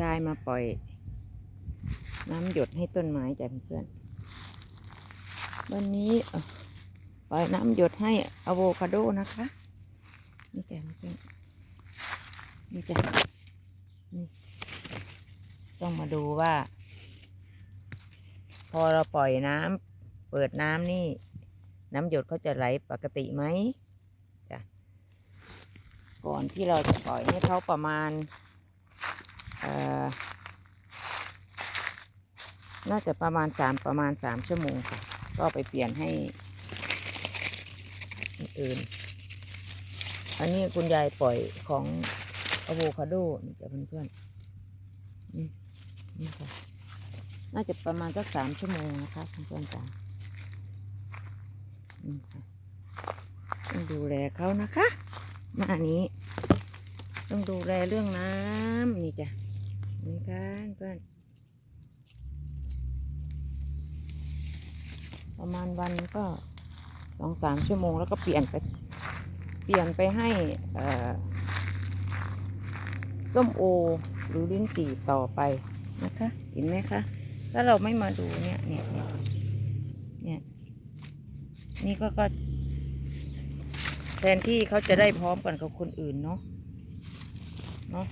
ยายมาปล่อย น้ำหยดให้ต้นไม้จ้ะเพื่อนวันนี้ปล่อยน้ำหยดให้อะโวคาโดนะคะนี่จ้ะเพื่อนนี่จ้ะนี่ต้องมาดูว่า พอเราปล่อยน้ำเปิดน้ำนี่ น้ำหยดเขาจะไหลปกติไหมจ้ะก่อนที่เราจะปล่อยให้เขาประมาณ น่าจะประมาณสามประมาณสามชั่วโมงค่ะ ก็ไปเปลี่ยนให้อื่น อันนี้คุณยายปล่อยของอะโวคาโดนี่จ้ะเพื่อนๆนี่นี่ค่ะ น่าจะประมาณสักสามชั่วโมงนะคะเพื่อนๆจ้ะนี่ค่ะต้องดูแลเขานะคะหน้านี้ ต้องดูแลเรื่องน้ำนี่จ้ะ นี่ค่ะเพื่อนประมาณวันก็สองสามชั่วโมงแล้วก็เปลี่ยนไป เปลี่ยนไปให้เอ่อส้มโอหรือลิ้นจี่ต่อไปนะคะเห็นไหมคะ ถ้าเราไม่มาดูเนี่ยเนี่ยเนี่ยเนี่ยนี่ก็ก็แทนที่เขาจะได้พร้อมกันกับคนอื่นเนาะเนาะ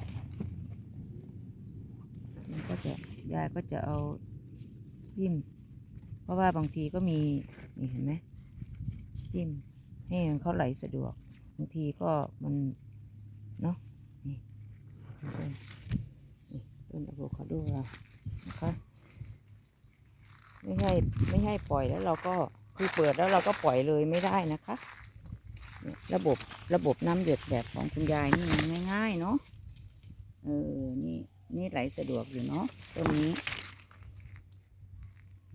จะยายก็จะเอาจิ้ม เพราะว่าบางทีก็มีนี่เห็นไหมจิ้มให้เขาไหลสะดวก บางทีก็มันเนาะนี่ต้นต้นอะโวคาโดเรานะคะไม่ให้ไม่ให้ปล่อยแล้วเราก็คือเปิดแล้วเราก็ปล่อยเลยไม่ได้นะคะระบบระบบน้ำหยดแบบของคุณยายนี่มันง่าย ๆ เนาะเออนี่ นี่ไหลสะดวกอยู่เนาะตรงนี้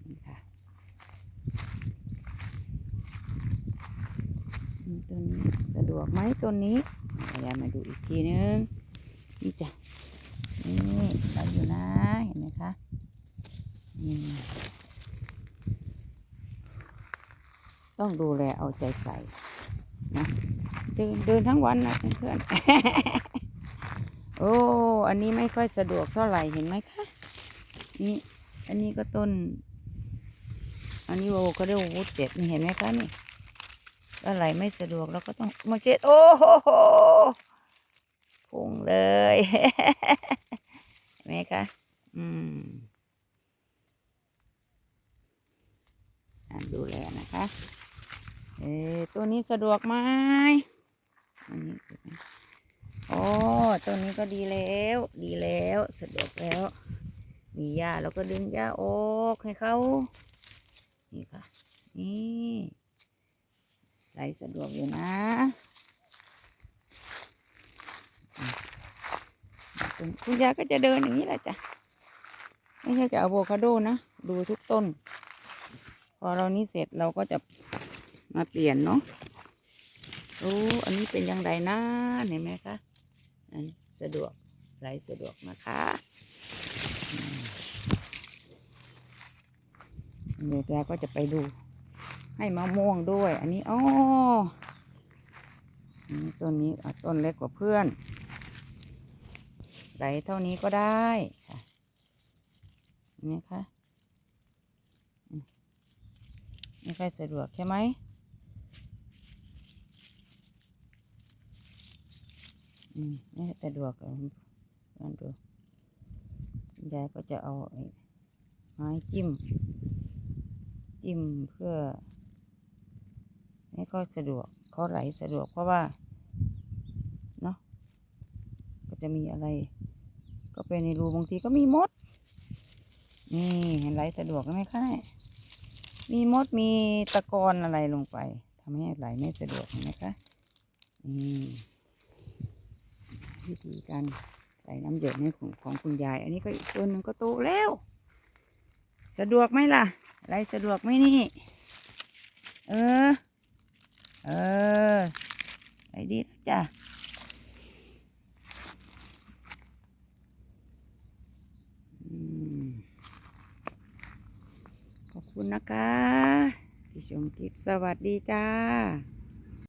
นี่ค่ะต้นนี้สะดวกไหมต้นนี้ยายมาดูอีกทีนึงนี่จ้ะนี่ไหลอยู่นะเห็นไหมคะนี่ต้องดูแลเอาใจใส่นะเดินเดินทั้งวันนะเพื่อนๆโอ้ อันนี้ไม่ค่อยสะดวกเท่าไหร่เห็นไหมคะนี่อันนี้ก็ต้น อันนี้โวก็เรียกว่าวุฒเจ็ดนี่เห็นไหมคะนี่อะไรไม่สะดวกเราก็ต้องมาเจ็ดโอ้โหพุ่งเลยเห็นไหมคะอืมดูแลนะคะเออตัวนี้สะดวกไหมอันนี้ เห็นไหมโอ้ตัวนี้ก็ดีแล้ว ดีแล้วสะดวกแล้ว มีหญ้าเราก็ดึงหญ้าออกให้เขานี่ค่ะ นี่ไหลสะดวกอยู่นะคุณยายก็จะเดินอย่างนี้แหละจ้ะ ไม่ใช่จะอะโวคาโดนะ ดูทุกต้น พอเรานี้เสร็จเราก็จะมาเปลี่ยนเนาะโอ้อันนี้เป็นยังไงนะเห็นไหมคะ สะดวกไหลสะดวกนะคะเดี๋ยวเราก็จะไปดู ให้มะม่วงด้วย อันนี้อ๋อนนี้ต้นนี้ต้นเล็กกว่าเพื่อน ไหลเท่านี้ก็ได้ค่ะนไหมคะไม่ค่อยสะดวกใช่ไหม อืมไม่สะดวกเอาลองดูยายก็จะเอาไม้จิ้ม จิ้มเพื่อให้เขาสะดวกเขาไหลสะดวกเพราะว่าเนาะก็จะมีอะไร ก็เป็นในรูบางทีก็มีมด นี่เห็นไหลสะดวกไหมคะเนี่ยมีมดมีตะกอนอะไรลงไปทำให้ไหลไม่สะดวกเห็นไหมคะนี่ วิธีการใส่น้ำหยดให้ของของคุณยาย อันนี้ก็อีกตัวหนึ่งก็โตแล้ว สะดวกไหมล่ะ อะไหลสะดวกไหมนี่ เออ เออไหลดีนะจ้ะขอบคุณนะคะที่ชมคลิปสวัสดีจ้า